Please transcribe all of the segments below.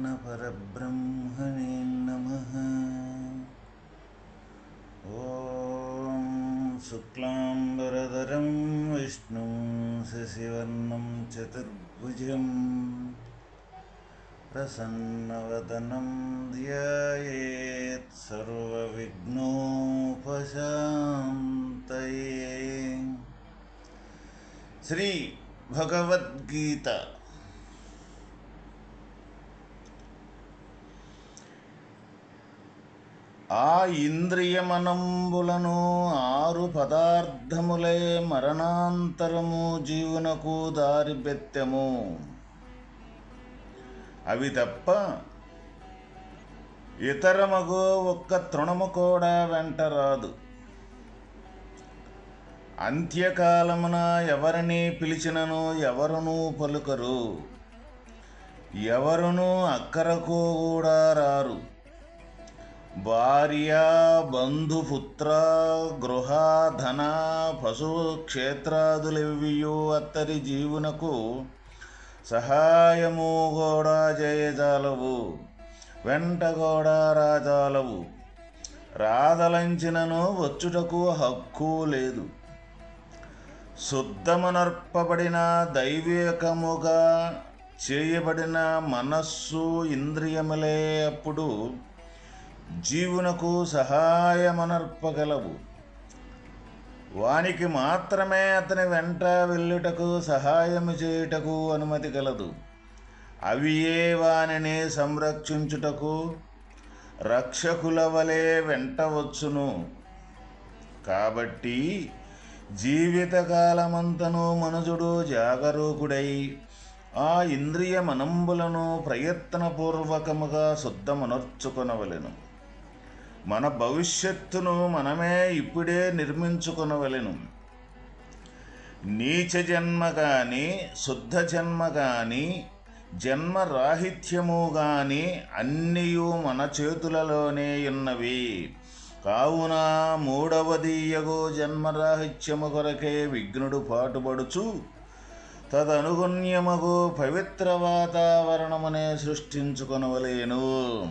श्रीकृष्णपरब्रह्मणे नमः। ॐ शुक्लाम्बरधरं विष्णुं शशिवर्णं चतुर्भुजं प्रसन्नवदनं ध्यायेत् सर्वविघ्नोपशान्तये। శ్రీ ఆ ఇంద్రియమనంబులను ఆరు పదార్థములే మరణాంతరము జీవునకు దారిపెత్తెము. అవి తప్ప ఇతరమగు ఒక్క తృణము కూడా వెంట రాదు. అంత్యకాలమున ఎవరిని పిలిచినను ఎవరునూ పలుకరు. ఎవరునూ అక్కరకు కూడా రారు. భార్య బంధుపుత్ర గృహ ధన పశు క్షేత్రాదులెవ్వియు అత్తరి జీవునకు సహాయము కూడా చేయజాలవు వెంట కూడా రాజాలవు. రాదలంచినను వచ్చుటకు హక్కు లేదు. శుద్ధమునర్పబడిన దైవికముగా చేయబడిన మనస్సు ఇంద్రియములే అప్పుడు జీవునకు సహాయమనర్పగలవు. వానికి మాత్రమే అతని వెంట వెళ్ళుటకు సహాయము చేయుటకు అనుమతి కలదు. అవియే వానిని సంరక్షించుటకు రక్షకుల వలె వెంటవచ్చును కాబట్టి జీవితకాలమంతను మనుజుడు జాగరూకుడై ఆ ఇంద్రియ మనంబులను ప్రయత్నపూర్వకముగా శుద్ధమనర్చుకొనవలెను. మన భవిష్యత్తును మనమే ఇప్పుడే నిర్మించుకొనవలెను. నీచ జన్మ కానీ శుద్ధ జన్మ కానీ జన్మరాహిత్యము గాని అన్నీయు మన చేతులలోనే ఉన్నవి. కావున మూడవదీయగు జన్మరాహిత్యము కొరకే విఘ్నుడు పాటుపడుచు తదనుగుణ్యమగు పవిత్ర వాతావరణమనే సృష్టించుకొనవలేను.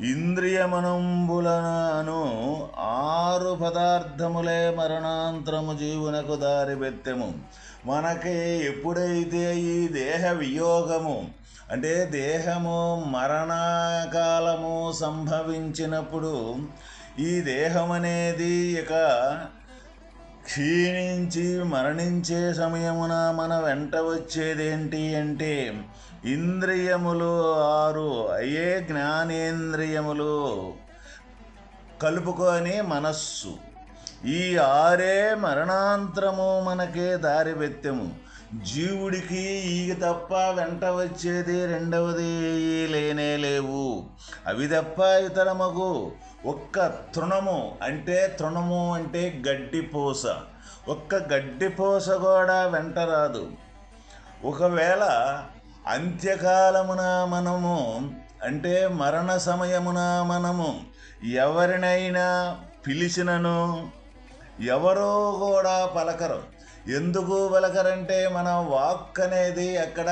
ఇంద్రియమనంబులనాను ఆరు పదార్థములే మరణాంతరము జీవునకు దారిపెత్తెము. మనకి ఎప్పుడైతే ఈ దేహ వియోగము అంటే దేహము మరణకాలము సంభవించినప్పుడు ఈ దేహం అనేది ఇక క్షీణించి మరణించే సమయమున మన వెంట వచ్చేదేంటి అంటే ఇంద్రియములు ఆరు అయ్యే జ్ఞానేంద్రియములు కలుపుకొని మనస్సు. ఈ ఆరే మరణాంతరము మనకే దారి జీవుడికి ఈగ తప్ప వెంట వచ్చేది రెండవది లేనే లేవు. అవి తప్ప ఇతరమగు ఒక్క తృణము అంటే తృణము అంటే గడ్డిపూస ఒక్క గడ్డిపూస కూడా వెంట రాదు. ఒకవేళ అంత్యకాలమున మనము అంటే మరణ సమయమున మనము ఎవరినైనా పిలిచినను ఎవరో కూడా పలకరు. ఎందుకు వెలకరంటే మన వాక్ అనేది అక్కడ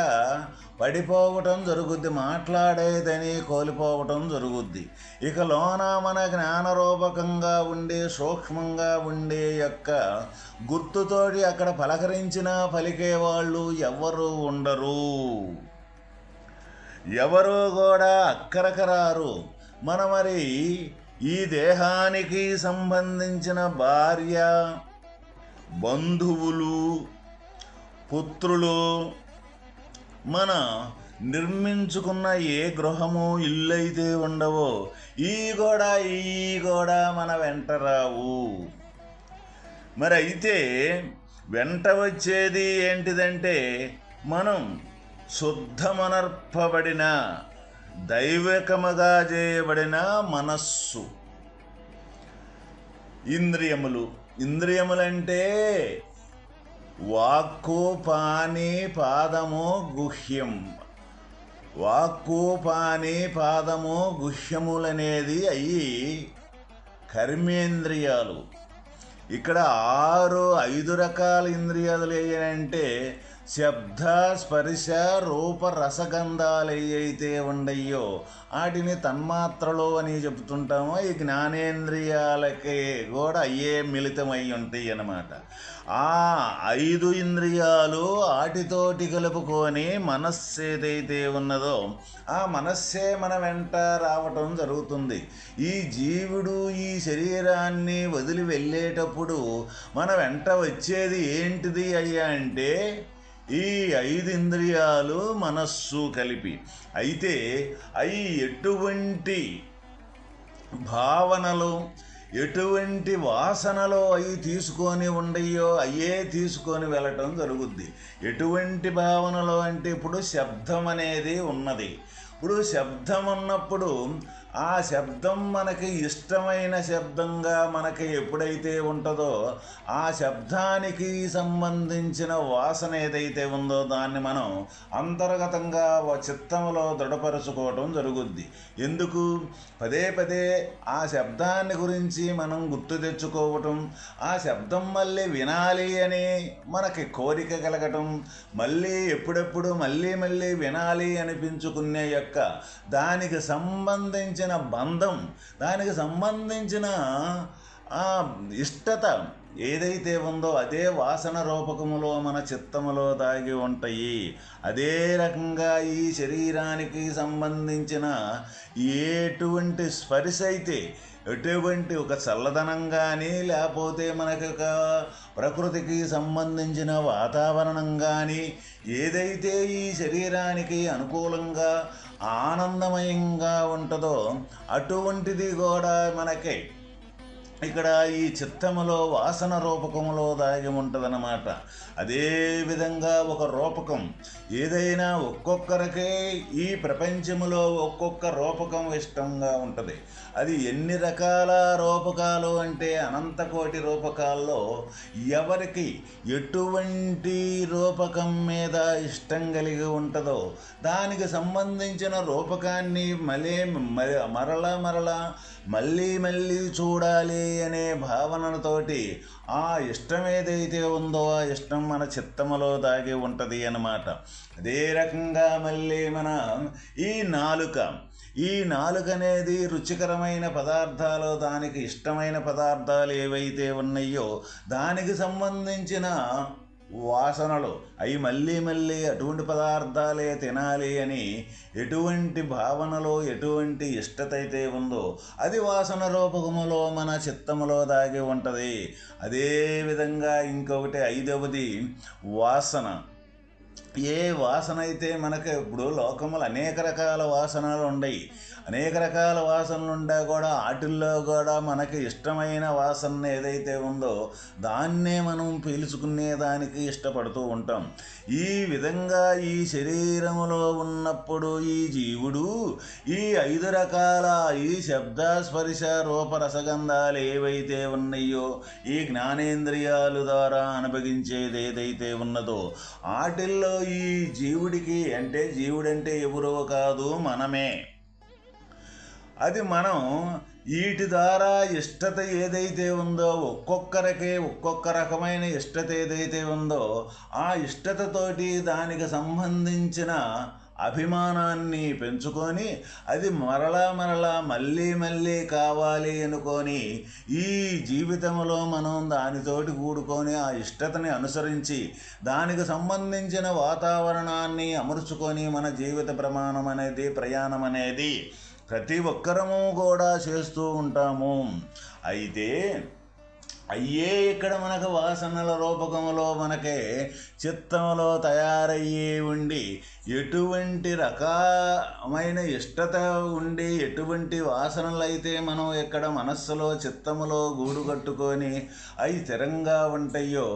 పడిపోవటం జరుగుద్ది మాట్లాడేదని కోల్పోవటం జరుగుద్ది. ఇక లోన మన జ్ఞానరూపకంగా ఉండే సూక్ష్మంగా ఉండే యొక్క గుర్తుతోటి అక్కడ పలకరించినా పలికే వాళ్ళు ఎవరు ఉండరు. ఎవరు కూడా అక్కరకరారు. మన మరి ఈ దేహానికి సంబంధించిన భార్య బంధువులు పుత్రులు మన నిర్మించుకున్న ఏ గృహము ఇల్లు అయితే ఉండవో ఈ గోడ ఈ గోడ మన వెంట రావు. మరి అయితే వెంట వచ్చేది ఏంటిదంటే మనం శుద్ధమనర్పబడిన దైవికముగా చేయబడిన మనస్సు. ఇంద్రియములు ఇంద్రియములంటే వాక్కు పాని పాదము గుహ్యం. వాక్కు పాని పాదము గుహ్యములనేది అయి కర్మేంద్రియాలు. ఇక్కడ ఆరు ఐదు రకాల ఇంద్రియాలు ఏంటంటే శబ్ద స్పర్శ రూప రసగంధాలు ఉండయ్యో వాటిని తన్మాత్రలో అని చెప్తుంటామో ఈ జ్ఞానేంద్రియాలకే కూడా అయ్యే మిళితమై ఉంటాయి అన్నమాట ఆ ఐదు ఇంద్రియాలు వాటితోటి కలుపుకొని మనస్సు ఏదైతే ఉన్నదో ఆ మనస్సే మన వెంట రావటం జరుగుతుంది. ఈ జీవుడు ఈ శరీరాన్ని వదిలి వెళ్ళేటప్పుడు మన వెంట వచ్చేది ఏంటిది అయ్యా అంటే ఈ ఐదు ఇంద్రియాలు మనస్సు కలిపి. అయితే అవి ఎటువంటి భావనలు ఎటువంటి వాసనలో అవి తీసుకొని ఉండయో అయ్యే తీసుకొని వెళ్ళటం జరుగుద్ది. ఎటువంటి భావనలో అంటే ఇప్పుడు శబ్దం అనేది ఉన్నది. ఇప్పుడు శబ్దం ఉన్నప్పుడు ఆ శబ్దం మనకి ఇష్టమైన శబ్దంగా మనకి ఎప్పుడైతే ఉంటుందో ఆ శబ్దానికి సంబంధించిన వాసన ఏదైతే ఉందో దాన్ని మనం అంతర్గతంగా చిత్తంలో దృఢపరుచుకోవటం జరుగుద్ది. ఎందుకు? పదే పదే ఆ శబ్దాన్ని గురించి మనం గుర్తు తెచ్చుకోవటం ఆ శబ్దం మళ్ళీ వినాలి అని మనకి కోరిక కలగటం మళ్ళీ ఎప్పుడెప్పుడు మళ్ళీ మళ్ళీ వినాలి అనిపించుకునే యొక్క దానికి సంబంధించి సంబంధించిన బంధం దానికి సంబంధించిన ఇష్టత ఏదైతే ఉందో అదే వాసన రూపకములో మన చిత్తములో దాగి ఉంటాయి. అదే రకంగా ఈ శరీరానికి సంబంధించిన ఎటువంటి స్పర్శ అయితే ఎటువంటి ఒక చల్లదనం కానీ లేకపోతే మనకి ఒక ప్రకృతికి సంబంధించిన వాతావరణం కానీ ఏదైతే ఈ శరీరానికి అనుకూలంగా ఆనందమయంగా ఉంటుందో అటువంటిది కూడా మనకి ఇక్కడ ఈ చిత్తములో వాసన రూపకములో దాగి ఉంటుందన్నమాట. అదేవిధంగా ఒక రూపకం ఏదైనా ఒక్కొక్కరికే ఈ ప్రపంచములో ఒక్కొక్క రూపకం ఇష్టంగా ఉంటుంది. అది ఎన్ని రకాల రూపకాలు అంటే అనంతకోటి రూపకాల్లో ఎవరికి ఎటువంటి రూపకం మీద ఇష్టం కలిగి ఉంటుందో దానికి సంబంధించిన రూపకాన్ని మళ్ళీ మరలా మరలా మళ్ళీ మళ్ళీ చూడాలి అనే భావనతోటి ఆ ఇష్టం ఏదైతే ఉందో ఆ ఇష్టం మన చిత్తములో దాగి ఉంటుంది అన్నమాట. అదే రకంగా మళ్ళీ మనం ఈ నాలుక ఈ నాలుక అనేది రుచికరమైన పదార్థాలు దానికి ఇష్టమైన పదార్థాలు ఏవైతే ఉన్నాయో దానికి సంబంధించిన వాసనలు అవి మళ్ళీ మళ్ళీ అటువంటి పదార్థాలే తినాలి అని ఎటువంటి భావనలో ఎటువంటి ఇష్టత అయితే ఉందో అది వాసన రూపకములో మన చిత్తములో దాగి ఉంటుంది. అదేవిధంగా ఇంకొకటి ఐదవది వాసన. ఏ వాసన అయితే మనకు ఇప్పుడు లోకములు అనేక రకాల వాసనలు ఉన్నాయి అనేక రకాల వాసనలు ఉండా కూడా వాటిల్లో కూడా మనకి ఇష్టమైన వాసన ఏదైతే ఉందో దాన్నే మనం పీల్చుకునే దానికి ఇష్టపడుతూ ఉంటాం. ఈ విధంగా ఈ శరీరములో ఉన్నప్పుడు ఈ జీవుడు ఈ ఐదు రకాల ఈ శబ్ద స్పర్శ రూపరసగంధాలు ఏవైతే ఉన్నాయో ఈ జ్ఞానేంద్రియాలు ద్వారా అనుభవించేది ఏదైతే ఉన్నదో వాటిల్లో ఈ జీవుడికి అంటే జీవుడంటే ఎవరో కాదు మనమే. అది మనం వీటి ద్వారా ఇష్టత ఏదైతే ఉందో ఒక్కొక్కరికి ఒక్కొక్క రకమైన ఇష్టత ఏదైతే ఉందో ఆ ఇష్టతతోటి దానికి సంబంధించిన అభిమానాన్ని పెంచుకొని అది మరలా మరలా మళ్ళీ మళ్ళీ కావాలి అనుకొని ఈ జీవితంలో మనం దానితోటి కూడుకొని ఆ ఇష్టతని అనుసరించి దానికి సంబంధించిన వాతావరణాన్ని అమర్చుకొని మన జీవిత ప్రమాణం అనేది ప్రయాణం అనేది ప్రతి ఒక్కరము కూడా చేస్తూ ఉంటాము. అయితే అయ్యే ఇక్కడ మనకు వాసనల రూపకములో మనకే చిత్తములో తయారయ్యి ఉండి ఎటువంటి రకమైన ఇష్టత ఉండి ఎటువంటి వాసనలు అయితే మనం ఇక్కడ మనస్సులో చిత్తములో గూడు కట్టుకొని అవి స్థిరంగా ఉంటాయో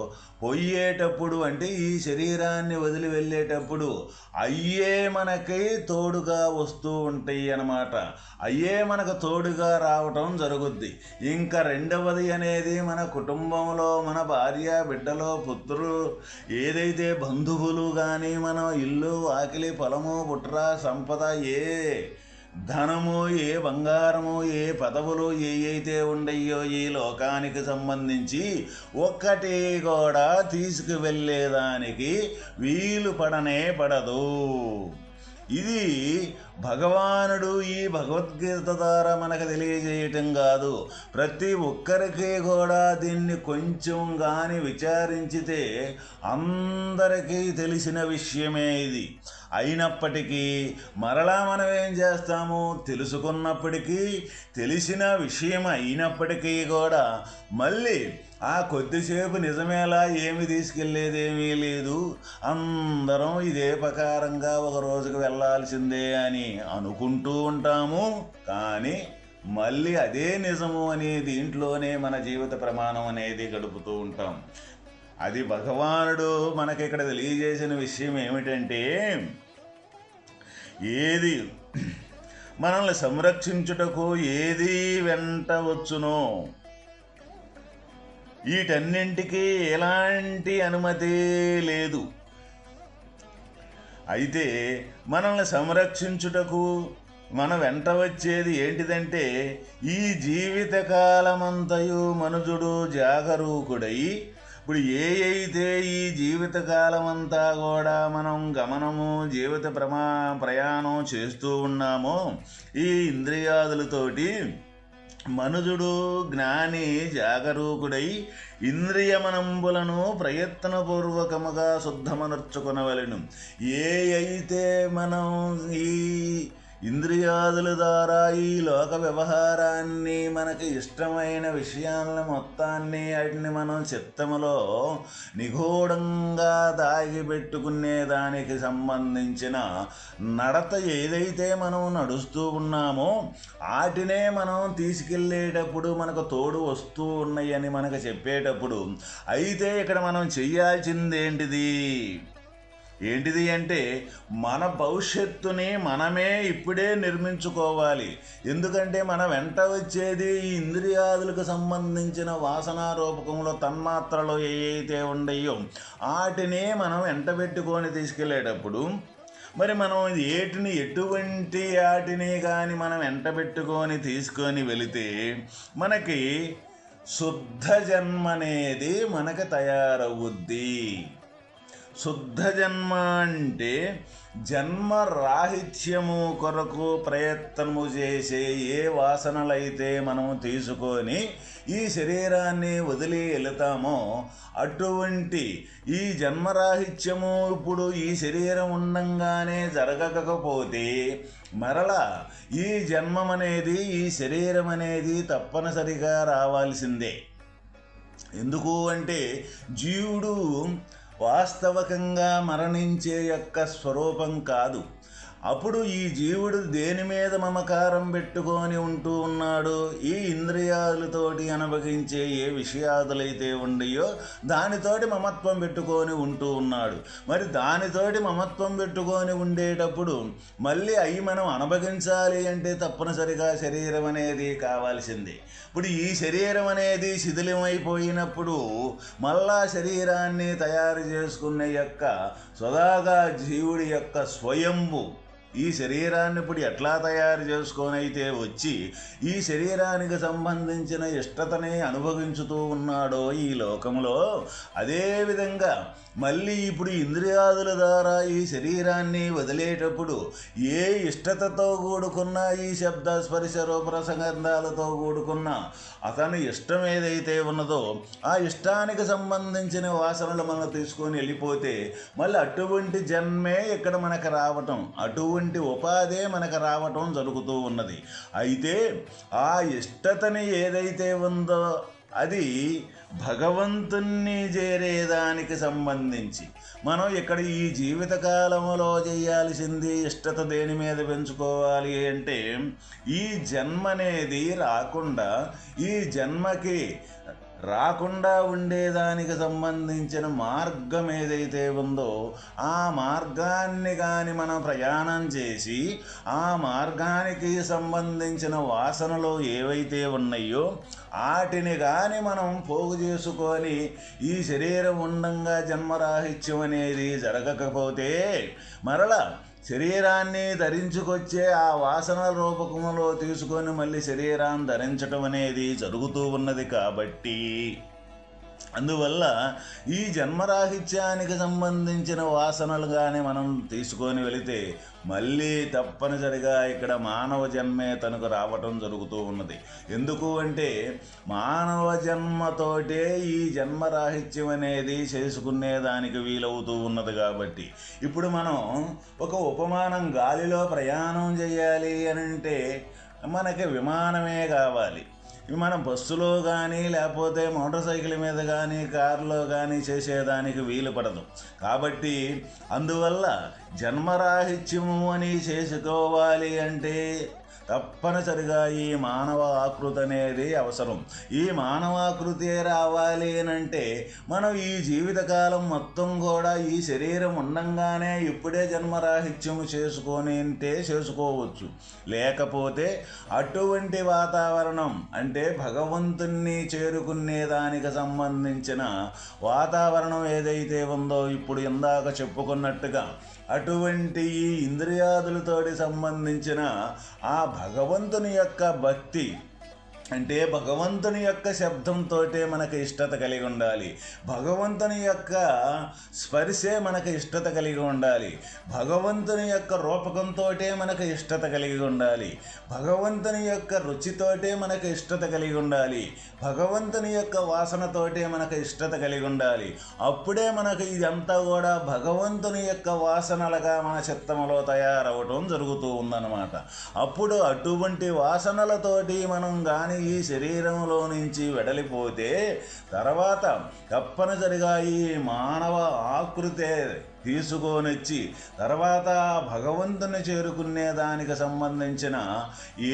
పోయేటప్పుడు అంటే ఈ శరీరాన్ని వదిలి వెళ్ళేటప్పుడు అయ్యే మనకి తోడుగా వస్తూ ఉంటాయి అన్నమాట. అయ్యే మనకు తోడుగా రావటం జరుగుద్ది. ఇంకా రెండవది అనేది మన కుటుంబంలో మన భార్య బిడ్డలో పుత్రులు ఏదైతే బంధువులు కానీ మన ఇల్లు వాకిలి పొలము పుట్ర సంపద ఏ ధనము ఏ బంగారము ఏ పదవులు ఏయైతే అయితే ఉండయో ఈ లోకానికి సంబంధించి ఒక్కటి కూడా తీసుకువెళ్ళేదానికి వీలు పడనే పడదు. ఇది భగవానుడు ఈ భగవద్గీత ద్వారా మనకు తెలియజేయటం కాదు. ప్రతి ఒక్కరికి కూడా దీన్ని కొంచెం కానీ విచారించితే అందరికీ తెలిసిన విషయమే ఇది. అయినప్పటికీ మరలా మనం ఏం చేస్తాము? తెలుసుకున్నప్పటికీ తెలిసిన విషయం అయినప్పటికీ కూడా మళ్ళీ ఆ కొద్దిసేపు నిజమేలా ఏమి తీసుకెళ్ళేదేమీ లేదు. అందరం ఇదే ప్రకారంగా ఒక రోజుకు వెళ్ళాల్సిందే అని అనుకుంటూ ఉంటాము. కానీ మళ్ళీ అదే నిజము అనే దీంట్లోనే మన జీవిత ప్రమాణం అనేది గడుపుతూ ఉంటాం. అది భగవానుడు మనకి ఇక్కడ తెలియజేసిన విషయం ఏమిటంటే ఏది? మనల్ని సంరక్షించుటకు ఏది వెంట వచ్చునో? వీటన్నింటికీ ఎలాంటి అనుమతి లేదు. అయితే మనల్ని సంరక్షించుటకు మన వెంట వచ్చేది ఏంటిదంటే ఈ జీవితకాలమంతయు మనుజుడు జాగరూకుడై ఇప్పుడు ఏ అయితే ఈ జీవితకాలమంతా కూడా మనం గమనము జీవిత ప్రమా ప్రయాణం చేస్తూ ఉన్నామో ఈ ఇంద్రియాదులతోటి మనుజుడు జ్ఞాని జాగరూకుడై ఇంద్రియమనంబులను ప్రయత్నపూర్వకముగా శుద్ధమనర్చుకొనవలెను. ఏ అయితే మనం ఈ ఇంద్రియాదుల ద్వారా ఈ లోక వ్యవహారాన్ని మనకి ఇష్టమైన విషయాలను మొత్తాన్ని వాటిని మనం చిత్తములో నిగూఢంగా దాగిపెట్టుకునే దానికి సంబంధించిన నడత ఏదైతే మనం నడుస్తూ ఉన్నామో వాటినే మనం తీసుకెళ్ళేటప్పుడు మనకు తోడు వస్తూ ఉన్నాయని మనకు చెప్పేటప్పుడు అయితే ఇక్కడ మనం చేయాల్సిందేంటిది ఏంటిది అంటే మన భవిష్యత్తుని మనమే ఇప్పుడే నిర్మించుకోవాలి. ఎందుకంటే మన వెంట వచ్చేది ఈ ఇంద్రియాదులకు సంబంధించిన వాసనా రూపకంలో తన్మాత్రలు ఏవైతే అయితే ఉండయో మనం వెంట పెట్టుకొని తీసుకెళ్ళేటప్పుడు మరి మనం ఏటిని ఎటువంటి వాటిని కానీ మనం వెంట పెట్టుకొని తీసుకొని వెళితే మనకి శుద్ధ జన్మ అనేది మనకి తయారవుద్ది. శుద్ధ జన్మ అంటే జన్మ రాహిత్యము కొరకు ప్రయత్నము చేసే ఏ వాసనలైతే మనము తీసుకొని ఈ శరీరాన్ని వదిలి వెళతామో అటువంటి ఈ జన్మరాహిత్యము ఇప్పుడు ఈ శరీరం ఉండంగానే జరగకపోతే మరలా ఈ జన్మం అనేది ఈ శరీరం అనేది తప్పనిసరిగా రావాల్సిందే. ఎందుకు అంటే జీవుడు వాస్తవకంగా మరణించే యొక్క స్వరూపం కాదు. అప్పుడు ఈ జీవుడు దేని మీద మమకారం పెట్టుకొని ఉంటూ ఉన్నాడు? ఈ ఇంద్రియాలతోటి అనుభవించే ఏ విషయాదులైతే ఉండయో దానితోటి మమత్వం పెట్టుకొని ఉంటూ ఉన్నాడు. మరి దానితోటి మమత్వం పెట్టుకొని ఉండేటప్పుడు మళ్ళీ అవి మనం అనుభవించాలి అంటే తప్పనిసరిగా శరీరం అనేది కావాల్సింది. ఇప్పుడు ఈ శరీరం అనేది శిథిలమైపోయినప్పుడు మళ్ళా శరీరాన్ని తయారు చేసుకునే యొక్క సుదాగా జీవుడి యొక్క స్వయంభు ఈ శరీరాన్ని ఇప్పుడు ఎట్లా తయారు చేసుకొనైతే వచ్చి ఈ శరీరానికి సంబంధించిన ఇష్టతనే అనుభవించుతూ ఉన్నాడో ఈ లోకంలో అదేవిధంగా మళ్ళీ ఇప్పుడు ఇంద్రియాదుల ద్వారా ఈ శరీరాన్ని వదిలేటప్పుడు ఏ ఇష్టతతో కూడుకున్న ఈ శబ్ద స్పర్శ రూపరసగంధాలతో కూడుకున్న అతని ఇష్టం ఏదైతే ఉన్నదో ఆ ఇష్టానికి సంబంధించిన వాసనలు మనం తీసుకొని వెళ్ళిపోతే మళ్ళీ అటువంటి జన్మే ఇక్కడ మనకు రావటం అటువంటి ఉపాధే మనకు రావటం జరుగుతూ ఉన్నది. అయితే ఆ ఇష్టతని ఏదైతే ఉందో అది భగవంతుణ్ణి చేరేదానికి సంబంధించి. మనం ఇక్కడ ఈ జీవితకాలంలో చేయాల్సింది ఇష్టత దేని మీద పెంచుకోవాలి అంటే ఈ జన్మ అనేది రాకుండా ఈ జన్మకి రాకుండా ఉండేదానికి సంబంధించిన మార్గం ఏదైతే ఉందో ఆ మార్గాన్ని కానీ మనం ప్రయాణం చేసి ఆ మార్గానికి సంబంధించిన వాసనలు ఏవైతే ఉన్నాయో వాటిని కానీ మనం పోగు చేసుకొని ఈ శరీరం ఉండంగా జన్మరాహిత్యం అనేది జరగకపోతే మరలా శరీరాన్ని ధరించుకొచ్చే ఆ వాసన రూపకంలో తీసుకొని మళ్ళీ శరీరాన్ని ధరించటం అనేది జరుగుతూ ఉన్నది కాబట్టి అందువల్ల ఈ జన్మరాహిత్యానికి సంబంధించిన వాసనలు కానీ మనం తీసుకొని వెళితే మళ్ళీ తప్పనిసరిగా ఇక్కడ మానవ జన్మే తనకు రావటం జరుగుతూ ఉన్నది. ఎందుకు అంటే మానవ జన్మతోటే ఈ జన్మరాహిత్యం అనేది చేసుకునేదానికి వీలవుతూ ఉన్నది కాబట్టి. ఇప్పుడు మనం ఒక ఉపమానం గాలిలో ప్రయాణం చేయాలి అని అంటే మనకి విమానమే కావాలి. మనం బస్సులో కానీ లేకపోతే మోటార్ సైకిల్ మీద కానీ కారులో కానీ చేసేదానికి వీలు పడదు. కాబట్టి అందువల్ల జన్మరాహిత్యము అని చేసుకోవాలి అంటే తప్పనిసరిగా ఈ మానవ ఆకృతి అనేది అవసరం. ఈ మానవాకృతి రావాలి అంటే మనం ఈ జీవితకాలం మొత్తం కూడా ఈ శరీరం ఉండంగానే ఇప్పుడే జన్మరాహిత్యము చేసుకొని అంటే చేసుకోవచ్చు. లేకపోతే అటువంటి వాతావరణం అంటే భగవంతుణ్ణి చేరుకునే దానికి సంబంధించిన వాతావరణం ఏదైతే ఉందో ఇప్పుడు ఇందాక చెప్పుకున్నట్టుగా అటువంటి ఈ ఇంద్రియాదులతోటి సంబంధించిన ఆ భగవంతుని యొక్క భక్తి అంటే భగవంతుని యొక్క శబ్దంతో మనకు ఇష్టత కలిగి ఉండాలి. భగవంతుని యొక్క స్పర్శే మనకు ఇష్టత కలిగి ఉండాలి. భగవంతుని యొక్క రూపకంతో మనకు ఇష్టత కలిగి ఉండాలి. భగవంతుని యొక్క రుచితోటే మనకు ఇష్టత కలిగి ఉండాలి. భగవంతుని యొక్క వాసనతోటే మనకు ఇష్టత కలిగి ఉండాలి. అప్పుడే మనకు ఇదంతా కూడా భగవంతుని యొక్క వాసనలుగా మన చిత్తంలో తయారవటం జరుగుతూ ఉందన్నమాట. అప్పుడు అటువంటి వాసనలతోటి మనం కానీ ఈ శరీరంలో నుంచి వెడలిపోతే తర్వాత తప్పనిసరిగా ఈ మానవ ఆకృతే తీసుకొనిచ్చి తర్వాత భగవంతుని చేరుకునే దానికి సంబంధించిన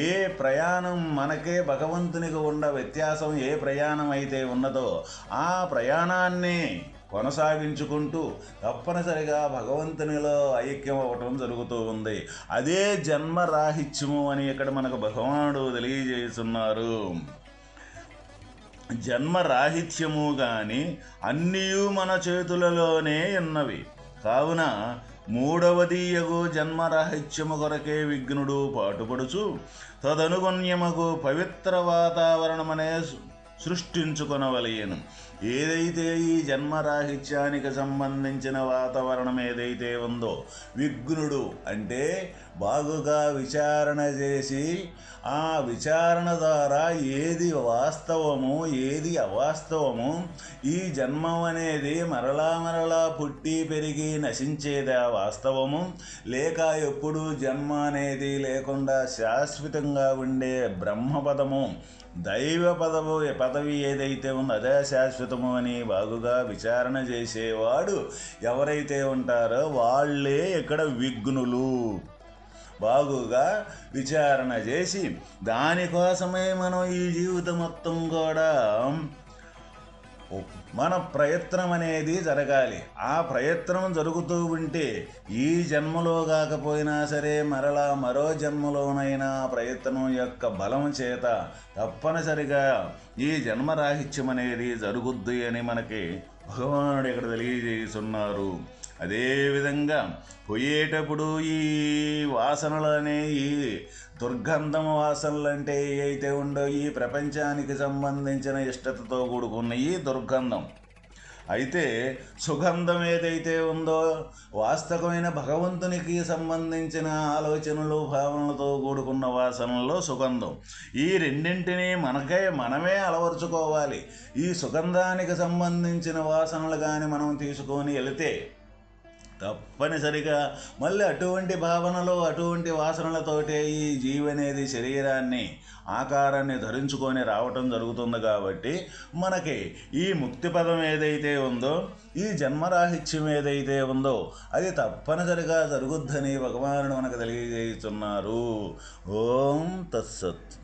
ఏ ప్రయాణం మనకే భగవంతునికి ఉన్న వ్యత్యాసం ఏ ప్రయాణం అయితే ఉన్నదో ఆ ప్రయాణాన్ని కొనసాగించుకుంటూ తప్పనిసరిగా భగవంతునిలో ఐక్యం అవ్వటం జరుగుతూ ఉంది. అదే జన్మరాహిత్యము అని ఇక్కడ మనకు భగవానుడు తెలియజేస్తున్నారు. జన్మరాహిత్యము కానీ అన్నీ మన చేతులలోనే ఉన్నవి. కావున మూడవది యగు జన్మరాహిత్యము కొరకే విఘ్నుడు పాటుపడుచు తదనుగుణ్యముకు పవిత్ర వాతావరణమనే సృష్టించుకొనవలయను ఏదైతే ఈ జన్మరాహిత్యానికి సంబంధించిన వాతావరణం ఏదైతే ఉందో విఘ్నుడు అంటే బాగుగా విచారణ చేసి ఆ విచారణ ద్వారా ఏది వాస్తవము ఏది అవాస్తవము ఈ జన్మం అనేది మరలా మరలా పుట్టి పెరిగి నశించేదా వాస్తవము? లేక ఎప్పుడు జన్మ అనేది లేకుండా శాశ్వతంగా ఉండే బ్రహ్మపదము దైవ పదవు పదవి ఏదైతే ఉందో అదే శాశ్వతము అని బాగుగా విచారణ చేసేవాడు ఎవరైతే ఉంటారో వాళ్ళే ఇక్కడ విఘ్నులు. బాగుగా విచారణ చేసి దానికోసమే మనం ఈ జీవితం మొత్తం కూడా మన ప్రయత్నం అనేది జరగాలి. ఆ ప్రయత్నం జరుగుతూ ఉంటే ఈ జన్మలో కాకపోయినా సరే మరలా మరో జన్మలోనైనా ప్రయత్నం యొక్క బలం చేత తప్పనిసరిగా ఈ జన్మరాహిత్యం అనేది జరుగుద్ది అని మనకి భగవానుడు ఇక్కడ తెలియజేస్తున్నారు. అదేవిధంగా పోయేటప్పుడు ఈ వాసనలనే ఈ దుర్గంధం వాసనలు అంటే ఏవైతే ఉండో ఈ ప్రపంచానికి సంబంధించిన ఇష్టతతో కూడుకున్న ఈ దుర్గంధం. అయితే సుగంధం ఏదైతే ఉందో వాస్తవమైన భగవంతునికి సంబంధించిన ఆలోచనలు భావనలతో కూడుకున్న వాసనలో సుగంధం. ఈ రెండింటినీ మనకే మనమే అలవరుచుకోవాలి. ఈ సుగంధానికి సంబంధించిన వాసనలు కానీ మనం తీసుకొని వెళితే తప్పనిసరిగా మళ్ళీ అటువంటి భావనలు అటువంటి వాసనలతోటే ఈ జీవి అనేది శరీరాన్ని ఆకారాన్ని ధరించుకొని రావటం జరుగుతుంది కాబట్టి మనకి ఈ ముక్తి పదం ఏదైతే ఉందో ఈ జన్మరాహిత్యం ఏదైతే ఉందో అది తప్పనిసరిగా జరుగుద్దని భగవానుడు మనకు తెలియజేస్తున్నారు. ఓం తత్సత్.